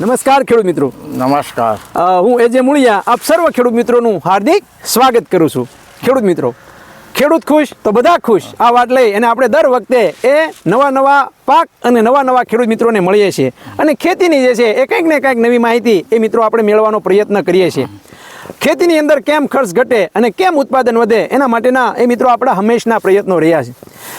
નમસ્કાર ખેડૂત મિત્રો. નમસ્કાર. હું એજે મુળિયા આપ સર્વ ખેડૂત મિત્રોનું હાર્દિક સ્વાગત કરું છું. ખેડૂત મિત્રો ખેડૂત ખુશ તો બધા ખુશ? આ વાત લઈ અને આપણે દર વખતે એ નવા નવા પાક અને નવા નવા ખેડૂત મિત્રોને મળીએ છીએ. અને ખેતીની જે છે એ કંઈક ને કંઈક નવી માહિતી એ મિત્રો આપણે મેળવવાનો પ્રયત્ન કરીએ છીએ. ખેતીની અંદર કેમ ખર્ચ ઘટે અને કેમ ઉત્પાદન વધે એના માટેના એ મિત્રો આપણા હંમેશના પ્રયત્નો રહ્યા છે.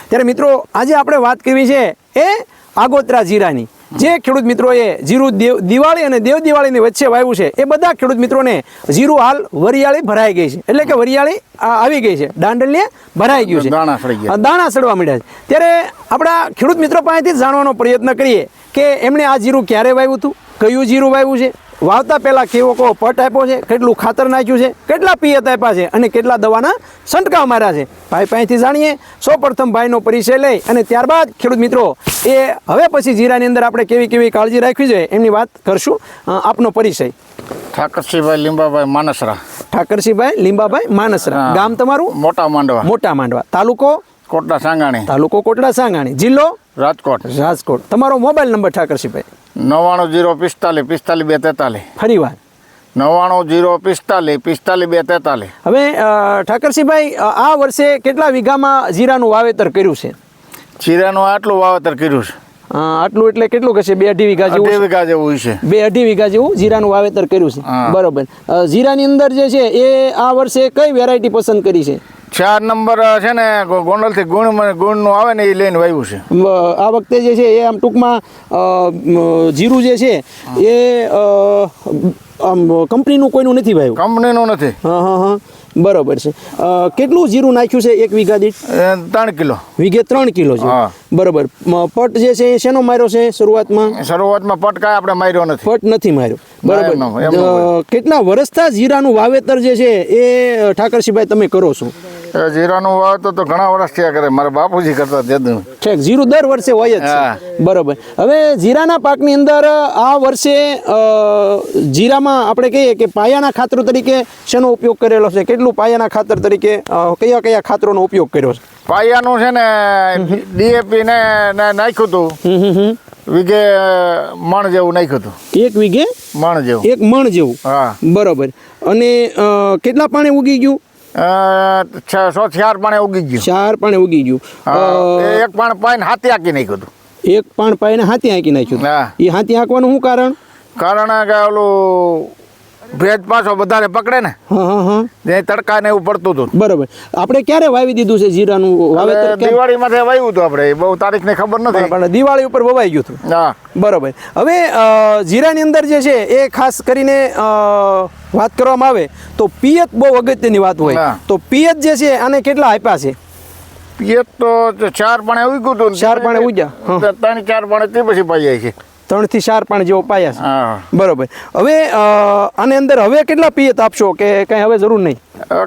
ત્યારે મિત્રો આજે આપણે વાત કરવી છે એ આગોતરા જીરાની. જે ખેડૂત મિત્રોએ જીરું દેવ દિવાળી અને દેવ દિવાળીની વચ્ચે વાવ્યું છે એ બધા ખેડૂત મિત્રોને જીરું હાલ વરિયાળી ભરાઈ ગઈ છે. એટલે કે વરિયાળી આવી ગઈ છે. દાંડલીએ ભરાઈ ગયું છે. દાણા સડવા મળ્યા છે. ત્યારે આપણા ખેડૂત મિત્રો પાસેથી જાણવાનો પ્રયત્ન કરીએ કે એમણે આ જીરું ક્યારે વાવ્યું હતું? કયું જીરું વાવ્યું છે? વાવતા પહેલા કેવો કેવો પટ આપ્યો છે કેટલું ખાતર નાખ્યું છે કેટલા પિયત આપ્યા છે અને કેટલા દવાના છંટકાવ માર્યા છે. ભાઈ પાસેથી જાણીએ સૌ પ્રથમ ભાઈનો પરિચય લઈ અને ત્યારબાદ ખેડૂત મિત્રો એ હવે પછી જીરાની અંદર આપણે કેવી કેવી કાળજી રાખવી જોઈએ એમની વાત કરશું. આપનો પરિચય. ઠાકરસિંહભાઈ લીંબાભાઈ માનસરા. ઠાકરસિંહભાઈ લીંબાભાઈ માનસરા. ગામ તમારું? મોટા માંડવા. મોટા માંડવા. તાલુકો? કોટડા સાંગાણી. તાલુકો કોટડા સાંગાણી. જિલ્લો? રાજકોટ. રાજકોટ. તમારો મોબાઈલ નંબર ઠાકરસિંહભાઈ. નવ્વાણું જીરો પિસ્તાલીસ પિસ્તાલીસ બે તેતાલીસ. ફરી વાર. નવ્વાણું જીરો પિસ્તાલીસ પિસ્તાલીસ બે તેતાલીસ. હવે ઠાકરસિંહભાઈ આ વર્ષે કેટલા વીઘામાં જીરાનું વાવેતર કર્યું છે? જીરાનું આટલું વાવેતર કર્યું છે. આટલું એટલે કેટલું કહેશે બે અઢી વીઘા જેવું વીઘા જેવું છે. બે અઢી વીઘા જેવું જીરાનું વાવેતર કર્યું છે. બરોબર. જીરાની અંદર જે છે એ આ વર્ષે કઈ વેરાયટી પસંદ કરી છે? ચાર નંબર છે ને ગોંડલથી ગુણ ગુણનું આવે ને એ લઈને વાવ્યું છે. આ વખતે જે છે એ આમ ટૂંકમાં જીરું જે છે એ આમ કંપનીનું કોઈનું નથી વાવ્યું કંપનીનું નથી. હા હા હા. બરોબર છે. કેટલું જીરું નાખ્યું છે એક વીઘા દીઠ? ત્રણ કિલો. વીઘે ત્રણ કિલો છે. હા. બરોબર. પટ જે છે એ શેનો માર્યો છે શરૂઆતમાં? શરૂઆતમાં પટકાય આપણે માર્યો નથી. પટ નથી માર્યો. બરોબર. કેટલા વર્ષતા જીરાનું વાવેતર જે છે એ ઠાકરસિંહભાઈ તમે કરો છો? જીરાનું વાવેતર તો ઘણા વર્ષ થયા કરે. મારા બાપુજી કરતા દેદું ઠીક જીરું દર વર્ષે હોય જ. છે. બરોબર. હવે જીરાના પાકની અંદર આ વર્ષે જીરામાં આપણે કહીએ કે પાયાના ખાતરો તરીકે શેનો ઉપયોગ કરેલો છે? કેટલું પાયાના ખાતર તરીકે કયા કયા ખાતરોનો ઉપયોગ કર્યો છે? પાયાનું છે ને ડીએપી ને નાખ્યું હતું. વીઘે મણ જેવું નાખ્યું હતું. એક વીઘે? મણ જેવું. એક મણ જેવું? હા. બરોબર. અને કેટલા પાણી ઉગી ગયું? સો ચાર પાણી ઉગી ગયું. ચાર પાણી ઉગી ગયું. એક પાણ પાઈને હાથી આંકી નાખ્યું હતું. એક પાણ પાઈને હાથી આંકી નાખ્યું. એ હાથી આંકવાનું શું કારણ? કારણ કે ઓલું ભેજ પાછો વધારે પકડે ને? જે તડકા ને એવું પડતું હતું. બરોબર. આપણે ક્યારે વાવી દીધું છે જીરાનું? વાવેતર દિવાળી ક્યારે? વાવ્યું હતું આપણે. બહુ તારીખ ને ખબર નથી. પણ દિવાળી ઉપર વવાઈ ગયું હતું. હા. બરોબર. હવે જીરાની અંદર જે છે એ ખાસ કરીને વાત કરવામાં આવે તો પિયત બહુ અગત્યની વાત હોય. તો પિયત જે છે આને કેટલા આપ્યા છે? પિયત તો ચાર પાણે ઉગ્યું હતું ચાર પાણે ઉગ્યા, ત્રણ ચાર પાણે તે પછી પાઈ જાય છે. ત્રણથી ચાર પાણી જેવો પાયા છે. બરોબર. હવે આની અંદર હવે કેટલા પિયત આપશો કે કઈ હવે જરૂર નહીં?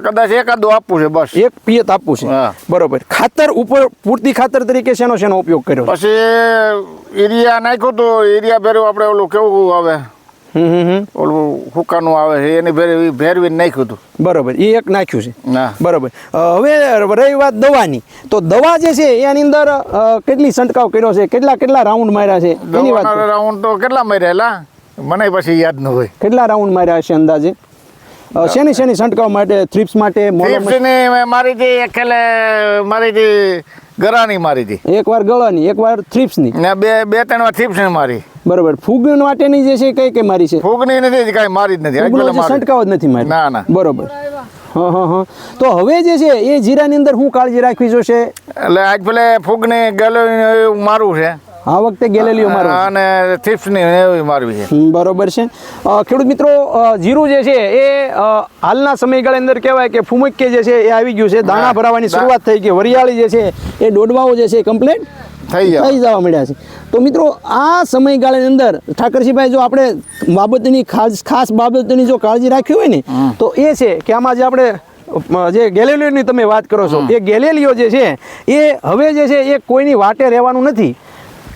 કદાચ એકાદું આપવું છે બસ. એક પિયત આપવું છે. બરોબર. ખાતર ઉપર પૂરતી ખાતર તરીકે શેનો શેનો ઉપયોગ કર્યો? પછી એરિયા નાખ્યો તો એરિયા ભેરવું આપણે ઓલું કેવું આવે? હમ હમ. ઓલું હુકાનું આવે છે એને ભેરવી ભેરવીને નાખ્યું હતું. બરોબર એ એક નાખ્યું છે. ના. બરોબર. હવે રહી વાત દવાની. તો દવા જે છે એની અંદર કેટલી છંટકાવ કર્યો છે કેટલા કેટલા રાઉન્ડ માર્યા છે? એની વાત રાઉન્ડ તો કેટલા મરેલા મને પછી યાદ ન હોય. કેટલા રાઉન્ડ માર્યા છે અંદાજે? શેની શેની છંટકાવ માટે થ્રિપ્સ માટે મારી હતી એકલે મારી હતી ગરાની મારી હતી. એકવાર ગળાની એકવાર થ્રિપ્સની ને. બે બે ત્રણ વાર થીપ્સની મારી. બરોબર. ફૂગ માટેની જે છે કઈ કઈ મારી છે? ફૂગની નથી કઈ મારી જ નથી. છંટકાવ જ નથી મારી. ના ના. બરોબર. હા હા હા. તો હવે જે છે એ જીરાની અંદર હું કાળજી રાખવી જોશે? એટલે આજ પેલે ફૂગને ગેલોની એવું મારવું છે. આ વખતે ગેલેલીઓ મારો અને થીપ્સની એવી મારવી છે. બરોબર છે. ખેડૂત મિત્રો જીરું જે છે એ હાલના સમયગાળા અંદર કહેવાય કે ફુમક્કે જે છે એ આવી ગયું છે. દાણા ભરાવાની શરૂઆત થઈ ગઈ. વરિયાળી જે છે એ દોડવાઓ જે છે કમ્પ્લીટ થઈ જવા. મળ્યા છે. તો મિત્રો આ સમયગાળાની અંદર ઠાકરસિંહભાઈ જો આપણે બાબતની ખાસ ખાસ બાબતની જો કાળજી રાખી હોય ને તો એ છે કે આમાં જે આપણે જે ગેલેલિયોની તમે વાત કરો છો એ ગેલેલિયો જે છે એ હવે જે છે એ કોઈની વાટે રહેવાનું નથી.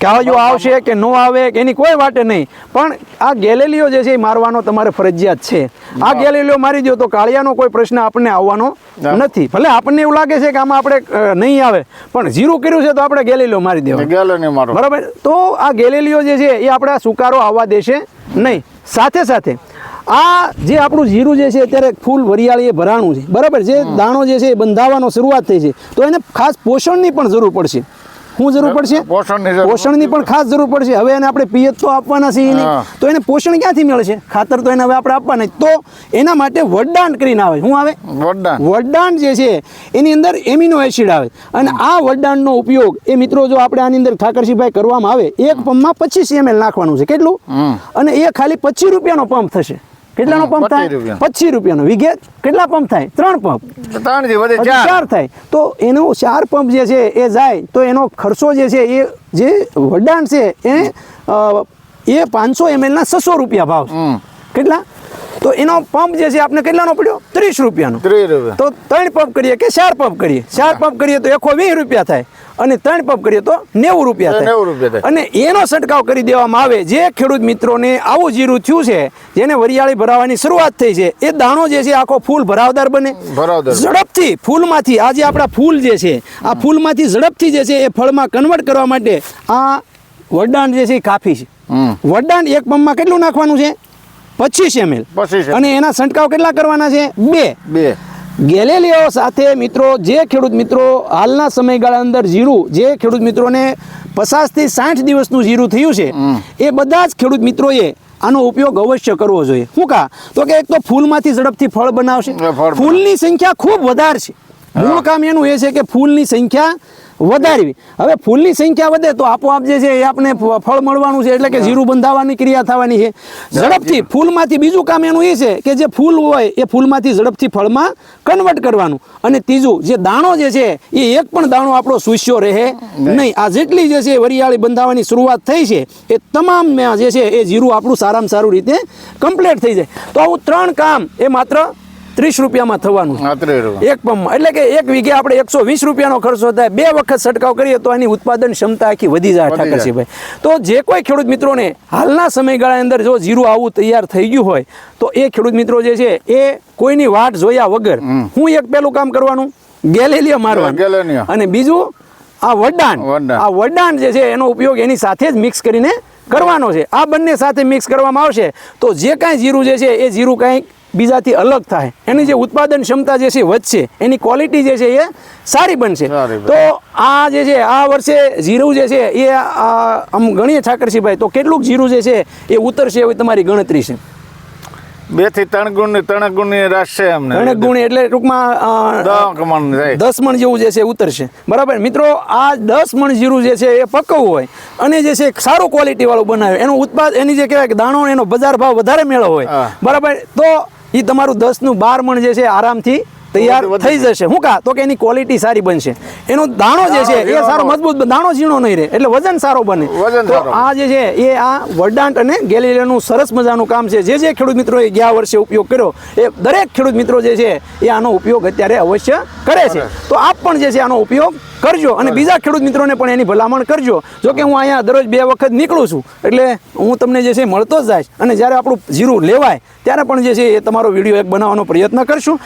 કે હજુ આવશે કે ન આવે કે એની કોઈ વાટે નહીં. પણ આ ગેલેલીઓ જે છે એ મારવાનો તમારે ફરજિયાત છે. આ ગેલેલીઓ મારી દો તો કાળિયાનો કોઈ પ્રશ્ન આપણને આવવાનો નથી. ભલે આપણને એવું લાગે છે કે આમાં આપણે નહીં આવે પણ જીરું કર્યું છે તો આપણે ગેલેલીઓ મારી દેવા બરાબર? તો આ ગેલેલીઓ જે છે એ આપણે આ સુકારો આવવા દેશે નહીં. સાથે સાથે આ જે આપણું જીરું જે છે અત્યારે ફૂલ વરિયાળી એ ભરાણું છે. બરાબર? જે દાણો જે છે એ બંધાવાનો શરૂઆત થઈ છે. તો એને ખાસ પોષણની પણ જરૂર પડશે. શું જરૂર પડશે? પોષણની પણ ખાસ જરૂર પડશે. હવે એને આપણે પિયત તો આપવાના છે નહીં. તો એને પોષણ ક્યાંથી મળશે? ખાતર તો એને હવે આપણે આપવાના તો એના માટે વડદાન કરીને આવે. શું આવે? વડદાન વડદાન જે છે એની અંદર એમિનો એસિડ આવે. અને આ વડદાનનો ઉપયોગ એ મિત્રો જો આપણે આની અંદર ઠાકરસિંહભાઈ કરવામાં આવે એક પંપમાં પચીસ એમએલ નાખવાનું છે. કેટલું? અને એ ખાલી પચીસ રૂપિયાનો પંપ થશે. કેટલાનો પંપ થાય. પચીસ રૂપિયાનો. વિઘે કેટલા પંપ થાય? ત્રણ પંપ. ત્રણ વધે ચાર. ચાર થાય. તો એનો ચાર પંપ જે છે એ જાય તો એનો ખર્ચો જે છે એ જે વડાણ છે એ એ પાંચસો એમએલના છસો રૂપિયા ભાવ કેટલા? તો એનો પંપ જે છે આપણે કેટલાનો પડ્યો? ત્રીસ રૂપિયાનો. ત્રીસ રૂપિયા. તો ત્રણ પંપ કરીએ કે ચાર પંપ કરીએ? ચાર પંપ કરીએ તો એકસો વીસ રૂપિયા થાય. અને ત્રણ પંપ કરીએ તો નેવું રૂપિયા થાય. નેવું રૂપિયા. અને એનો છંટકાવ કરી દેવામાં આવે. જે ખેડૂત મિત્રોને આવું જીરું થયું છે જેને વરિયાળી ભરાવાની શરૂઆત થઈ છે એ દાણો જે છે આખો ફૂલ ભરાવદાર બને. ભરાવદાર. ઝડપથી ફૂલમાંથી આ જે આપણા ફૂલ જે છે આ ફૂલમાંથી ઝડપથી જે છે એ ફળમાં કન્વર્ટ કરવા માટે આ વડદાન જે છે એ કાફી છે. વડદાન એક પંપમાં કેટલું નાખવાનું છે? પચીસ એમએલ અને એના છંટકાવ કેટલા કરવાના છે? બે. બે. ગેલેલિયો સાથે મિત્રો જે ખેડૂત મિત્રો હાલના સમયગાળા અંદર જીરું જે ખેડૂત મિત્રોને પચાસથી સાઠ દિવસનું જીરું થયું છે એ બધા જ ખેડૂત મિત્રોએ આનો ઉપયોગ અવશ્ય કરવો જોઈએ. શું કા? તો કે એક તો ફૂલમાંથી ઝડપથી ફળ બનાવશે. ફૂલની સંખ્યા ખૂબ વધારે છે. મૂળ કામ એનું એ છે કે ફૂલની સંખ્યા વધારવી. હવે ફૂલની સંખ્યા વધે તો આપોઆપ જે છે એ આપણે ફળ મળવાનું છે એટલે કે જીરું બંધાવવાની ક્રિયા થવાની છે. ઝડપથી ફૂલમાંથી બીજું કામ એનું એ છે કે જે ફૂલ હોય એ ફૂલમાંથી ઝડપથી ફળમાં કન્વર્ટ કરવાનું. અને ત્રીજું જે દાણો જે છે એ એક પણ દાણો આપણો સુસ્યો રહે નહીં. આ જેટલી જે છે વરિયાળી બંધાવવાની શરૂઆત થઈ છે એ તમામ જે છે એ જીરું આપણું સારામાં સારું રીતે કમ્પ્લીટ થઈ જાય. તો આવું ત્રણ કામ એ માત્ર ત્રીસ રૂપિયામાં થવાનું. એક પંપમાં. એટલે કે એક વીઘે આપણે એકસો વીસ રૂપિયાનો ખર્ચો થાય. બે વખત છંટકાવ કરીએ તો એની ઉત્પાદન ક્ષમતા આખી વધી જાય ઠાકરસિંહભાઈ તો જે કોઈ ખેડૂત મિત્રોને હાલના સમયગાળા અંદર જો જીરું આવું તૈયાર થઈ ગયું હોય તો એ ખેડૂત મિત્રો જે છે એ કોઈની વાટ જોયા વગર હું એક પહેલું કામ કરવાનું? ગેલેલિયો મારવાનું. અને બીજું આ વડાણ. વડાણ. આ વડાણ જે છે એનો ઉપયોગ એની સાથે જ મિક્સ કરીને કરવાનો છે. આ બંને સાથે મિક્સ કરવામાં આવશે. તો જે કાંઈ જીરું જે છે એ જીરું કાંઈક બીજાથી અલગ થાય. એની જે ઉત્પાદન ક્ષમતા જે છે વધશે એની ક્વોલિટી જે છે એ સારી બનશે. તો આ જે છે આ વર્ષે જીરું જે છે એ આમ ગણીએ ઠાકરસિંહભાઈ તો કેટલુંક જીરું જે છે એ ઉતરશે એવી તમારી ગણતરી છે? બેથી ત્રણ ગુણની ત્રણ ગુણની રાશ છે અમને ત્રણ ગુણ એટલે ટૂંકમાં દસ મણ જેવું જે છે ઉતરશે. બરાબર? મિત્રો આ દસ મણ જીરું જે છે એ પકવવું હોય અને જે છે સારું ક્વોલિટી વાળું બનાવે. એનું ઉત્પાદ એની જે કહેવાય કે દાણો એનો બજાર ભાવ વધારે મેળો હોય. બરાબર? તો એ તમારું દસનું બાર મણ જે છે આરામથી તૈયાર થઈ જશે. શું કા? તો કે એની ક્વોલિટી સારી બનશે. એનો દાણો જે છે એ સારો મજબૂત દાણો ઝીણો નહીં રહે. એટલે વજન સારો બને. તો આ જે છે એ આ વરદાંત અને ગેલેરિયાનું સરસ મજાનું કામ છે. જે જે ખેડૂત મિત્રોએ ગયા વર્ષે ઉપયોગ કર્યો એ દરેક ખેડૂત મિત્રો જે છે એ આનો ઉપયોગ અત્યારે અવશ્ય કરે છે. તો આપ પણ જે છે આનો ઉપયોગ કરજો અને બીજા ખેડૂત મિત્રોને પણ એની ભલામણ કરજો. જો કે હું અહીંયા દરરોજ બે વખત નીકળું છું એટલે હું તમને જે છે મળતો જ જાય અને જ્યારે આપણું જીરું લેવાય ત્યારે પણ જે છે એ તમારો વીડિયો એક બનાવવાનો પ્રયત્ન કરશું.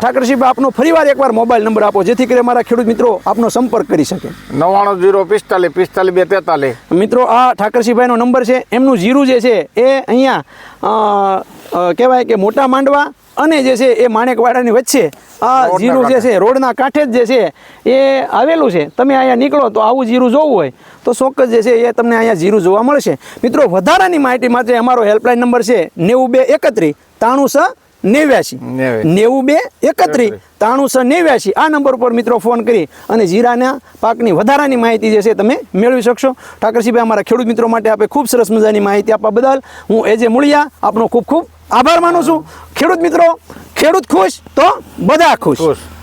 ઠાકરસિંહ આપનો ફરીવાર એકવાર મોબાઈલ નંબર આપો જેથી કરી અમારા ખેડૂત મિત્રો આપનો સંપર્ક કરી શકે. નવ્વાણું જીરો પિસ્તાલીસ પિસ્તાલીસ બે તેતાલીસ. મિત્રો આ ઠાકરસિંહભાઈનો નંબર છે. એમનું જીરું જે છે એ અહીંયા કહેવાય કે મોટા માંડવા અને જે છે એ માણેકવાડાની વચ્ચે આ જીરું જે છે રોડના કાંઠે જ જે છે એ આવેલું છે. તમે અહીંયા નીકળો તો આવું જીરું જોવું હોય તો ચોક્કસ જે છે એ તમને અહીંયા જીરું જોવા મળશે. મિત્રો વધારાની માહિતી માટે અમારો હેલ્પલાઇન નંબર છે નેવું બે એકત્રીસ ત્રાણું છ નેવ્યાસી નેવ્યાસી. નેવું બે એકત્રીસ ત્રાણું છ નેવ્યાસી આ નંબર ઉપર મિત્રો ફોન કરી અને જીરાના પાકની વધારાની માહિતી જે છે તમે મેળવી શકશો. ઠાકરસિંહભાઈ અમારા ખેડૂત મિત્રો માટે આપે ખૂબ સરસ મજાની માહિતી આપવા બદલ હું એજે મૂળિયા આપનો ખૂબ ખૂબ આભાર માનું છું. ખેડૂત મિત્રો ખેડૂત ખુશ તો બધા ખુશ.